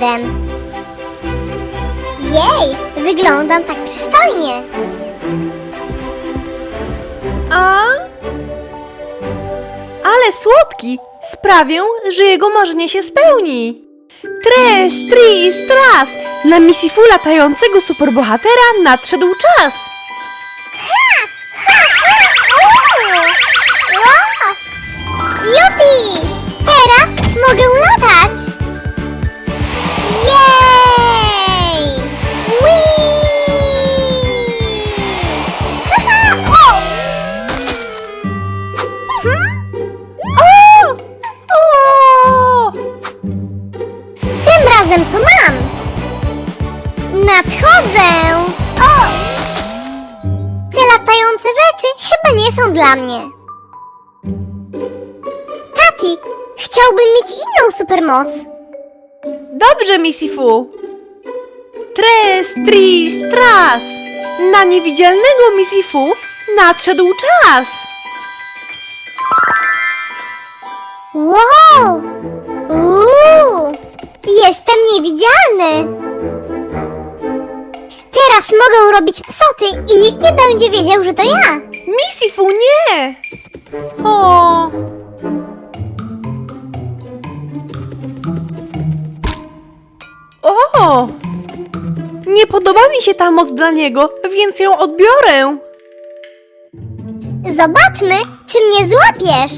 Superbohaterem. Jej, wyglądam tak przystojnie. A? Ale słodki! Sprawię, że jego marzenie się spełni! Tres, tris, tras! Na misji fu latającego superbohatera nadszedł czas! Jupi! Teraz mogę latać! Dla mnie. Tati, chciałbym mieć inną supermoc. Dobrze, misji fu! Tres, tris, tras! Na niewidzialnego misji fu nadszedł czas! Wow! Uuu! Jestem niewidzialny! Teraz mogę robić psoty i nikt nie będzie wiedział, że to ja. Misji fu nie! O! O! Nie podoba mi się ta moc dla niego, więc ją odbiorę. Zobaczmy, czy mnie złapiesz.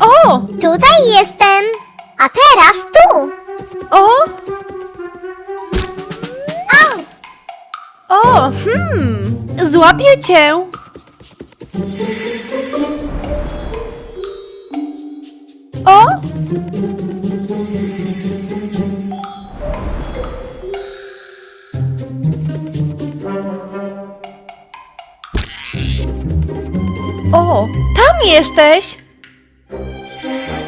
O! Tutaj jestem. A teraz tu. O! O! Hmm! Złapię cię! O! O! Tam jesteś!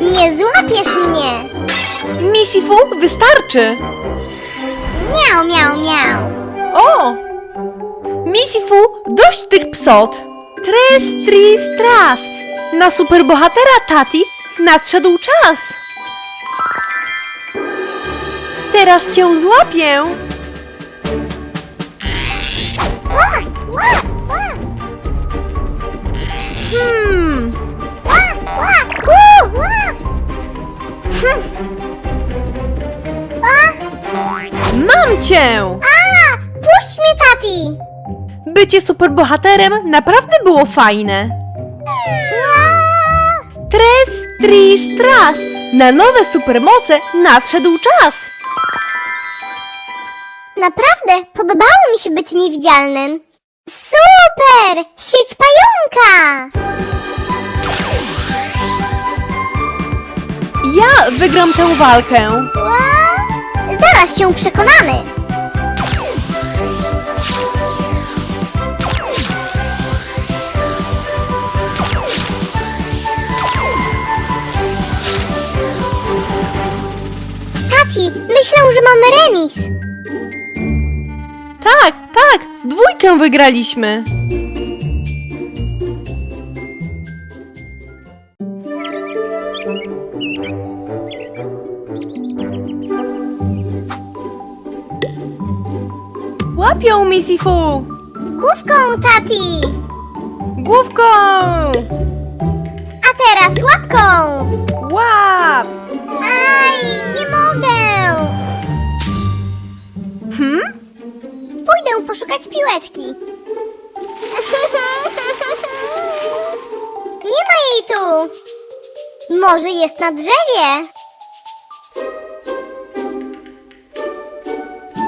Nie złapiesz mnie. Misji Fu wystarczy! Miau, miau, miau. O! Misji Fu, dość tych psot! Tres, tris, tras! Na superbohatera Tati nadszedł czas! Teraz cię złapię! Ła, ła, ła, Hmm, hm, A, mam cię! Bycie superbohaterem naprawdę było fajne! Tres, tris, tras! Na nowe supermoce nadszedł czas! Naprawdę, podobało mi się być niewidzialnym. Super! Sieć pająka! Ja wygram tę walkę! Zaraz się przekonamy. Tati, myślę, że mamy remis. Tak, tak, w dwójkę wygraliśmy! Łapią Missy Fu! Główką, tati. Główką! A teraz łapką. Łap! Hmm? Pójdę poszukać piłeczki. Nie ma jej tu. Może jest na drzewie.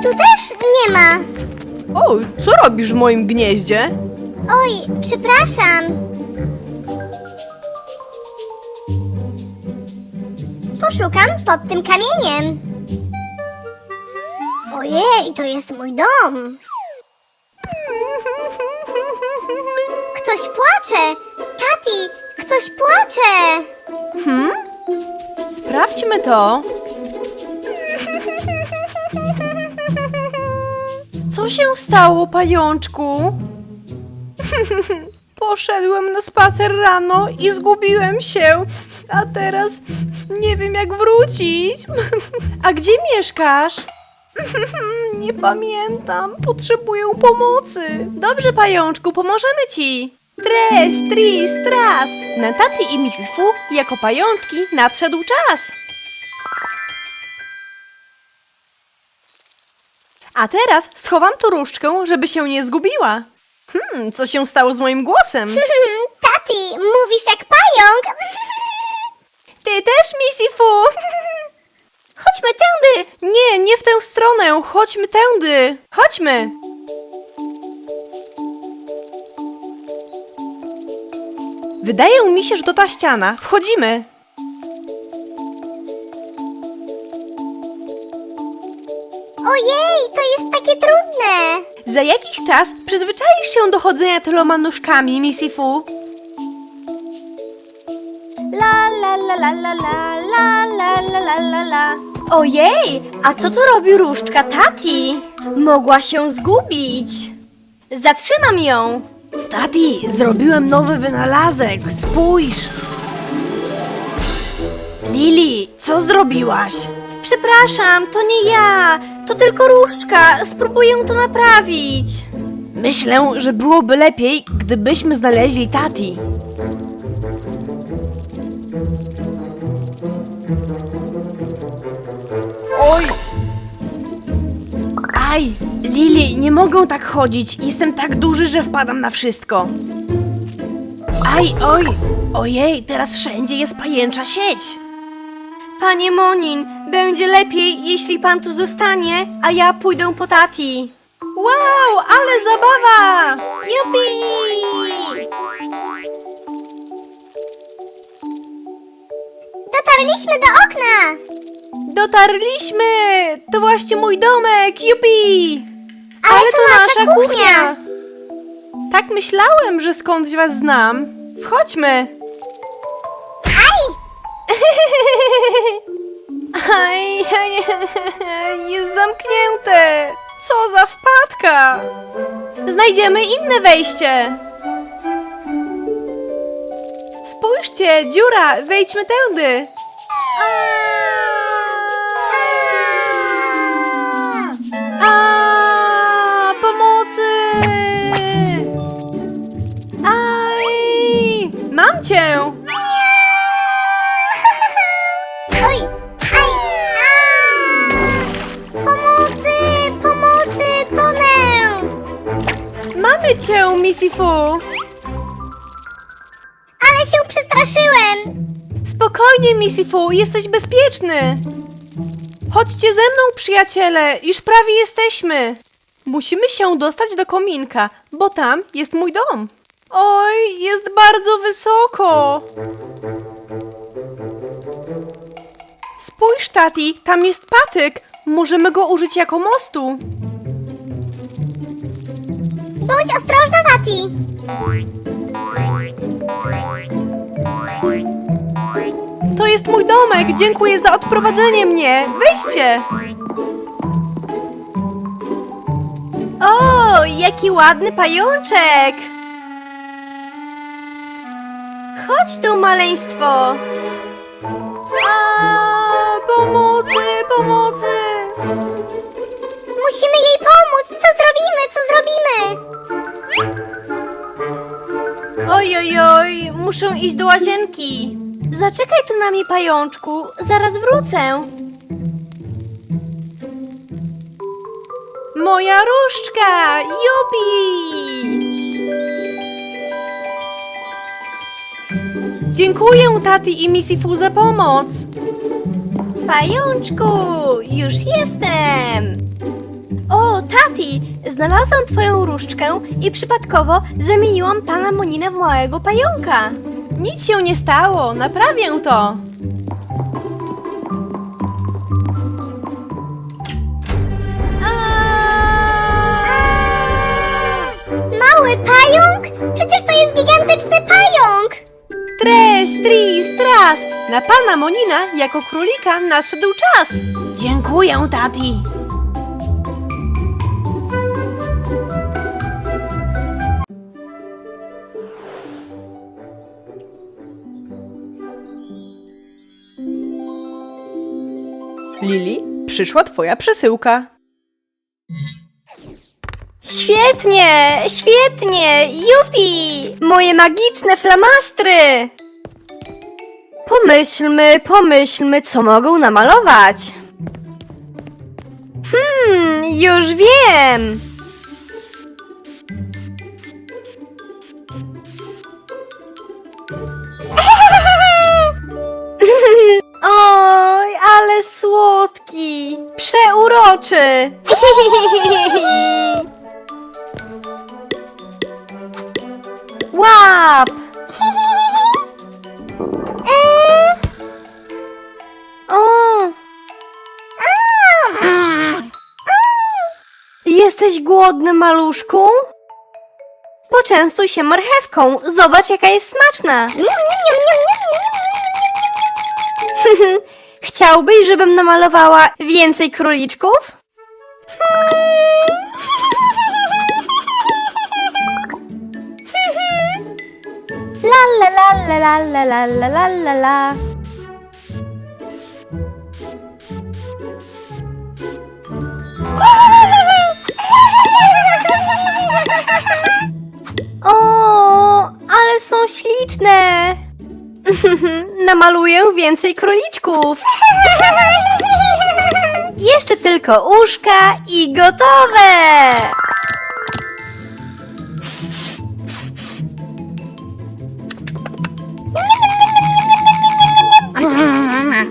Tu też nie ma. Oj, co robisz w moim gnieździe? Oj, przepraszam. Poszukam pod tym kamieniem. Ojej, to jest mój dom. Ktoś płacze. Tati, ktoś płacze. Hmm? Sprawdźmy to. Co się stało, pajączku? Poszedłem na spacer rano i zgubiłem się, a teraz nie wiem jak wrócić. A gdzie mieszkasz? Nie pamiętam, potrzebuję pomocy. Dobrze, pajączku, pomożemy ci. Tres, tris, tras. Na taty i Mrs. Fu jako pajączki nadszedł czas. A teraz schowam tu różdżkę, żeby się nie zgubiła. Hmm, co się stało z moim głosem? Tati, mówisz jak pająk. Ty też, Missy Fu! Chodźmy tędy! Nie, nie w tę stronę, chodźmy tędy! Chodźmy! Wydaje mi się, że to ta ściana. Wchodzimy! Ojej, to jest takie trudne. Za jakiś czas przyzwyczaisz się do chodzenia tyloma nóżkami, Missy Fu. La la la la la la la la la la la la Ojej, a co tu robi różdżka Tati? Mogła się zgubić. Zatrzymam ją. Tati, zrobiłem nowy wynalazek, spójrz! Lili, co zrobiłaś? Przepraszam, to nie ja. To tylko różdżka. Spróbuję to naprawić. Myślę, że byłoby lepiej, gdybyśmy znaleźli Tati. Aj! Lili, nie mogę tak chodzić. Jestem tak duży, że wpadam na wszystko. Aj, oj! Ojej, teraz wszędzie jest pajęcza sieć. Panie Monin, będzie lepiej, jeśli pan tu zostanie, a ja pójdę po Tati. Wow, ale zabawa! Jupi! Dotarliśmy do okna. Dotarliśmy! To właśnie mój domek, jupi! Ale to nasza kuchnia. Tak myślałem, że skądś was znam. Wchodźmy! Aj! Aj, aj, aj, jest zamknięte! Co za wpadka! Znajdziemy inne wejście! Spójrzcie, dziura, wejdźmy tędy! A, cię! Oj! Aj! A! Pomocy! Pomocy! Tonę! Mamy cię, Missy Fu! Ale się przestraszyłem! Spokojnie, Missy Fu, jesteś bezpieczny! Chodźcie ze mną, przyjaciele, już prawie jesteśmy! Musimy się dostać do kominka, bo tam jest mój dom. Oj, jest bardzo wysoko! Spójrz, Tati, tam jest patyk. Możemy go użyć jako mostu. Bądź ostrożna, Tati! To jest mój domek, dziękuję za odprowadzenie mnie. Wejdźcie! O, jaki ładny pajączek! Chodź tu, maleństwo! A, pomocy, pomocy! Musimy jej pomóc! Co zrobimy? Co zrobimy? Oj, oj, oj, muszę iść do łazienki. Zaczekaj tu na mnie, pajączku, zaraz wrócę. Moja różdżka! Jupi! Dziękuję Tati i Missy Fu za pomoc. Pajączku, już jestem! O, Tati, znalazłam twoją różdżkę i przypadkowo zamieniłam pana Moninę w małego pająka. Nic się nie stało, naprawię to. Mały pająk? Przecież to jest gigantyczny pająk! tres, tris, tras! Na pana Monina jako królika nadszedł czas! Dziękuję, tati! Lili, przyszła twoja przesyłka. Świetnie, świetnie, jupi! Moje magiczne flamastry! Pomyślmy, pomyślmy, co mogą namalować. Hmm, już wiem! Oj, ale słodki! Przeuroczy! Łap! O! Jesteś głodny, maluszku? Poczęstuj się marchewką. Zobacz, jaka jest smaczna. Chciałbyś, żebym namalowała więcej króliczków? la. O, ale są śliczne! Namaluję więcej króliczków. Jeszcze tylko uszka i gotowe!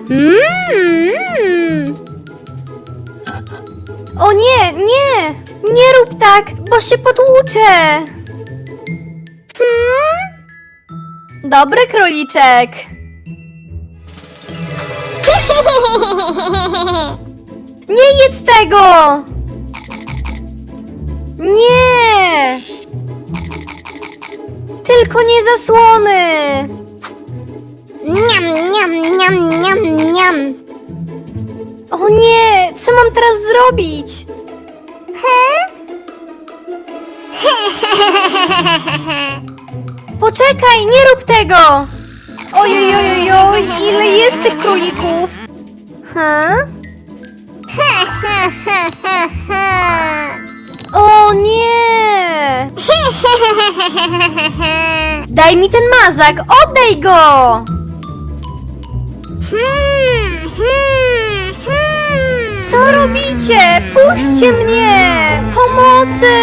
Mm. O nie, nie! Nie rób tak, bo się potłuczę! Hmm? Dobry króliczek! Nie jedz tego! Nie! Tylko nie zasłony! Niam, niam, niam, niam, niam. O nie! Co mam teraz zrobić? Poczekaj, nie rób tego! Oj, oj, oj, oj, oj, ile jest tych królików? Ha? O nie! Daj mi ten mazak, oddaj go! Hmm, hmm, hmm. Co robicie? Puśćcie mnie! Pomocy!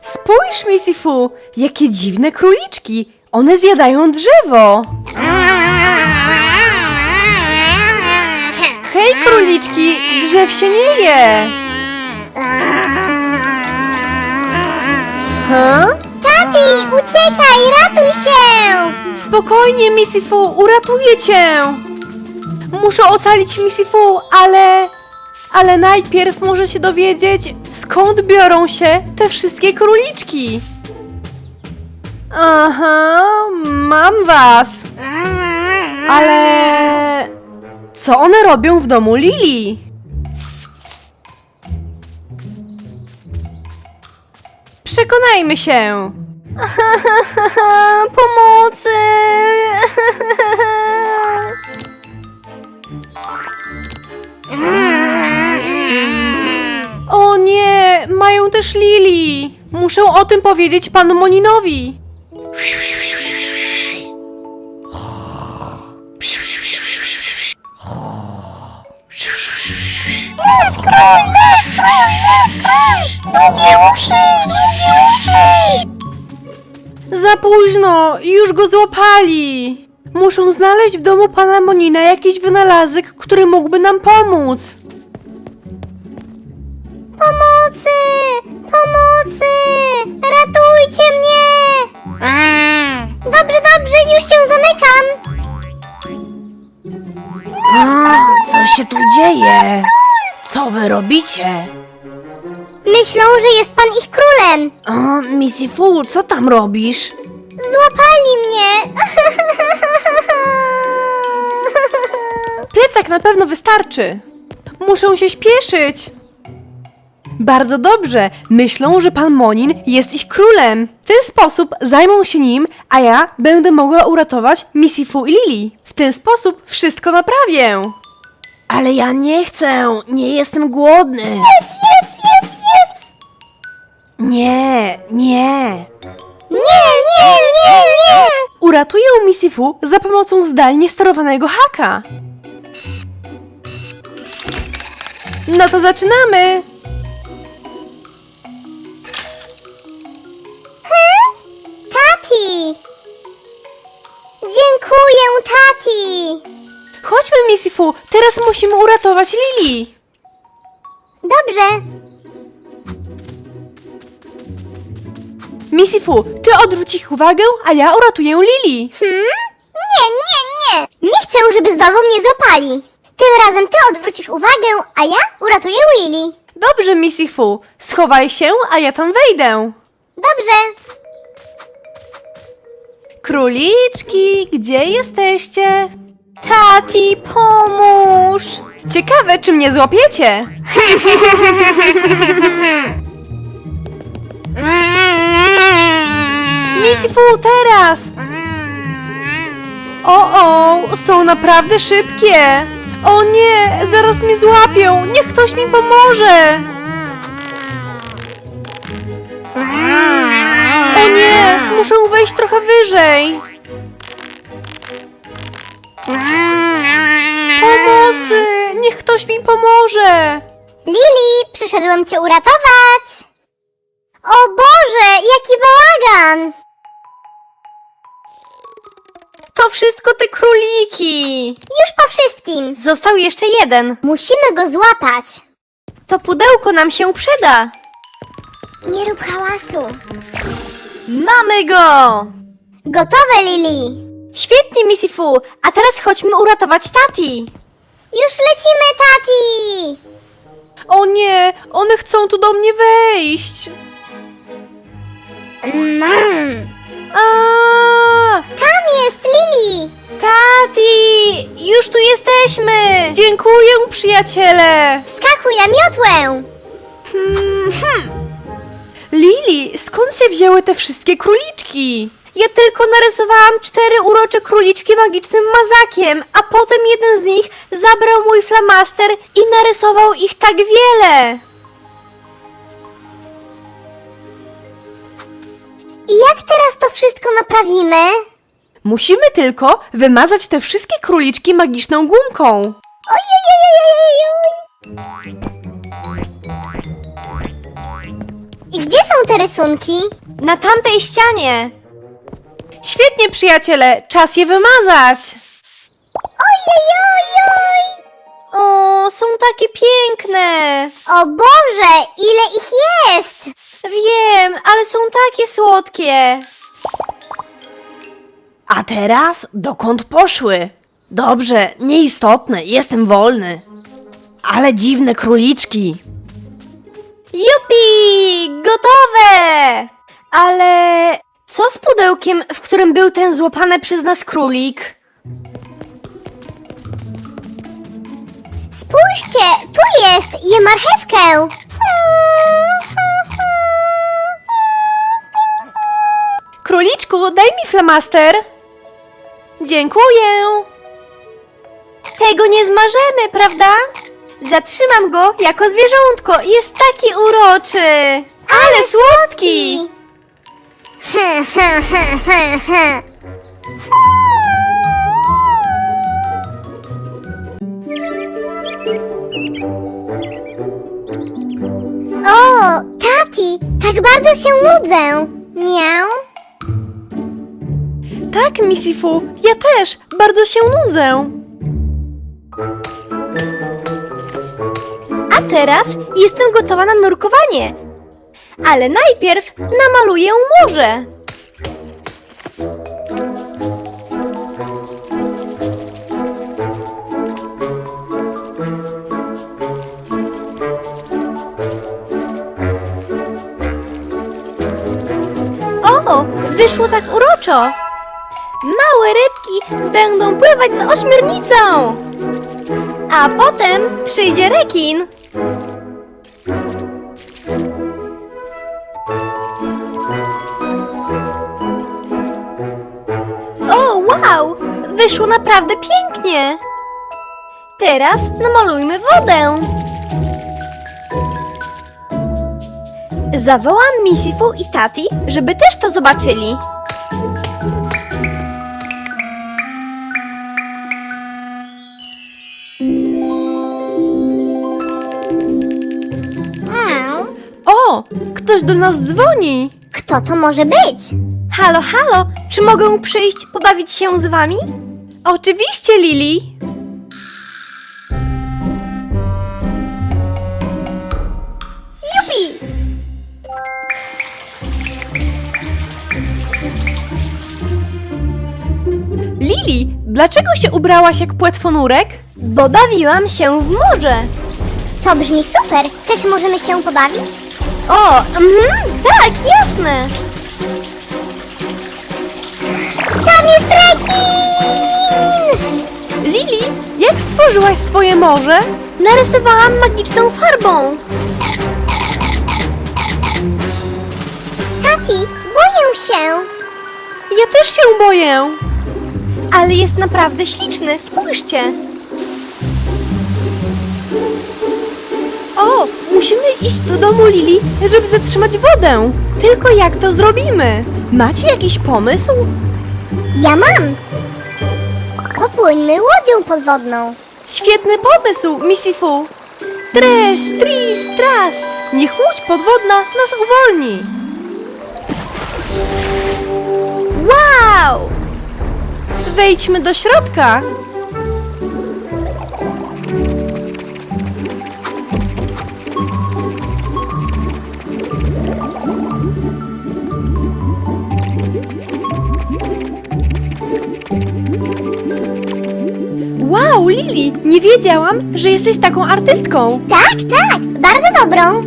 Spójrz, Missy Fu, jakie dziwne króliczki. One zjadają drzewo. Hej, króliczki, drzew się nie je. Ha? Tati, uciekaj, ratuj się! Spokojnie, Missy Fu, uratuję cię. Muszę ocalić Missy Fu, ale... Ale najpierw muszę się dowiedzieć, skąd biorą się te wszystkie króliczki. Aha, mam was. Ale... Co one robią w domu Lili? Przekonajmy się. Pomocy! O nie, mają też Lili. Muszę o tym powiedzieć panu Moninowi. Za późno, już go złapali. Muszą znaleźć w domu pana Monina jakiś wynalazek, który mógłby nam pomóc. Pomocy! Pomocy! Ratujcie mnie! Dobrze, dobrze, już się zamykam. Co się tu dzieje? Co wy robicie? Myślą, że jest pan ich królem. O, Missy Fu, co tam robisz? Złapali mnie. Plecak na pewno wystarczy. Muszę się śpieszyć. Bardzo dobrze. Myślą, że pan Monin jest ich królem. W ten sposób zajmą się nim, a ja będę mogła uratować Missy Fu i Lili. W ten sposób wszystko naprawię. Ale ja nie chcę, nie jestem głodny. Jedz, jedz, jedz, jedz! Nie, nie. Nie, nie, nie! Uratuję Missy Fu za pomocą zdalnie sterowanego haka. No to zaczynamy. Tati! Dziękuję, Tati! Chodźmy, Missy Fu, teraz musimy uratować Lili. Dobrze, Missy Fu, ty odwróć ich uwagę, a ja uratuję Lili. Hmm? Nie, nie, nie! Nie chcę, żeby znowu mnie złapali. Tym razem ty odwrócisz uwagę, a ja uratuję Willy. Dobrze, Missy Fu, schowaj się, a ja tam wejdę. Dobrze. Króliczki, gdzie jesteście? Tati, pomóż! Ciekawe, czy mnie złapiecie. Missy Fu, teraz! O, o, są naprawdę szybkie. O nie, zaraz mnie złapią. Niech ktoś mi pomoże. O nie, muszę wejść trochę wyżej. Pomocy, niech ktoś mi pomoże. Lili, przyszedłem cię uratować. O Boże, jaki bałagan! To wszystko te króliki! Już po wszystkim. Został jeszcze jeden. Musimy go złapać. To pudełko nam się przyda. Nie rób hałasu. Mamy go! Gotowe, Lili. Świetnie, Missy Fu, a teraz chodźmy uratować Tati. Już lecimy, Tati. O nie, one chcą tu do mnie wejść. Mm. A, Tam jest Lili. Tati, już tu jesteśmy! dziękuję, przyjaciele. Wskakuj na miotłę. Hmm, hmm. Lili, skąd się wzięły te wszystkie króliczki? Ja tylko narysowałam cztery urocze króliczki magicznym mazakiem, a potem jeden z nich zabrał mój flamaster i narysował ich tak wiele. I jak teraz to wszystko naprawimy? Musimy tylko wymazać te wszystkie króliczki magiczną gumką. I gdzie są te rysunki? Na tamtej ścianie. Świetnie, przyjaciele, czas je wymazać. Ojej, O, są takie piękne. O Boże, ile ich jest! Wiem, ale są takie słodkie. A teraz dokąd poszły? Dobrze, nieistotne, jestem wolny. Ale dziwne króliczki. Jupi! Gotowe! Ale co z pudełkiem, w którym był ten złapany przez nas królik? Spójrzcie, tu jest, je marchewkę. Króliczku, daj mi flamaster. Dziękuję. Tego nie zmarzemy, prawda? Zatrzymam go jako zwierzątko. Jest taki uroczy. Ale słodki! O, Tati, tak bardzo się nudzę. Miał? Tak, Missy Fu, ja też bardzo się nudzę. A teraz jestem gotowa na nurkowanie. Ale najpierw namaluję morze. Tak uroczo. Małe rybki będą pływać z ośmiornicą. A potem przyjdzie rekin. O, wow! Wyszło naprawdę pięknie. Teraz namalujmy wodę. Zawołam Misifu i Tati, żeby też to zobaczyli. Ktoś do nas dzwoni. kto to może być? Halo, halo, czy mogę przyjść pobawić się z wami? Oczywiście, Lili. Jupi! Lili, dlaczego się ubrałaś jak płetwonurek? Bo bawiłam się w morze. To brzmi super. Też możemy się pobawić? O, mhm, tak, jasne. Tam jest rekin! Lili, jak stworzyłaś swoje morze? Narysowałam magiczną farbą. Tati, boję się. Ja też się boję. Ale jest naprawdę śliczny, spójrzcie. O, musimy iść do domu Lili, żeby zatrzymać wodę. Tylko jak to zrobimy? Macie jakiś pomysł? Ja mam. Popłyńmy łodzią podwodną. Świetny pomysł, Misifu. Tres, tris, tras. Niech łódź podwodna nas uwolni. Wow! Wejdźmy do środka. Nie wiedziałam, że jesteś taką artystką. Tak, tak, bardzo dobrą.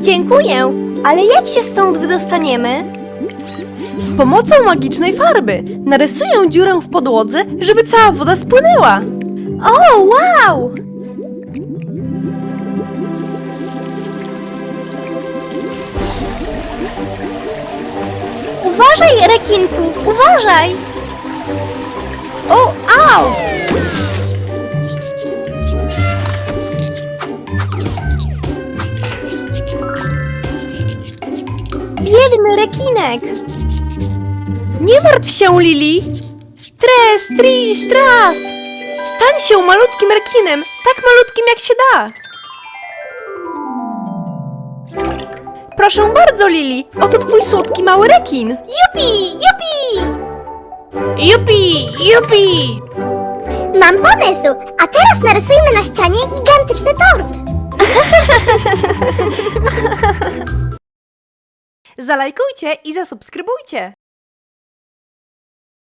Dziękuję, ale jak się stąd wydostaniemy? Z pomocą magicznej farby narysuję dziurę w podłodze, żeby cała woda spłynęła. O, wow! Uważaj, rekinku, uważaj! Nie martw się, Lili. Tres, tris, tras. Stań się malutkim rekinem, tak malutkim jak się da. Proszę bardzo, Lili. Oto twój słodki mały rekin. Jupi, jupi! Jupi, jupi. Mam pomysł. A teraz narysujmy na ścianie gigantyczny tort. Zalajkujcie i zasubskrybujcie.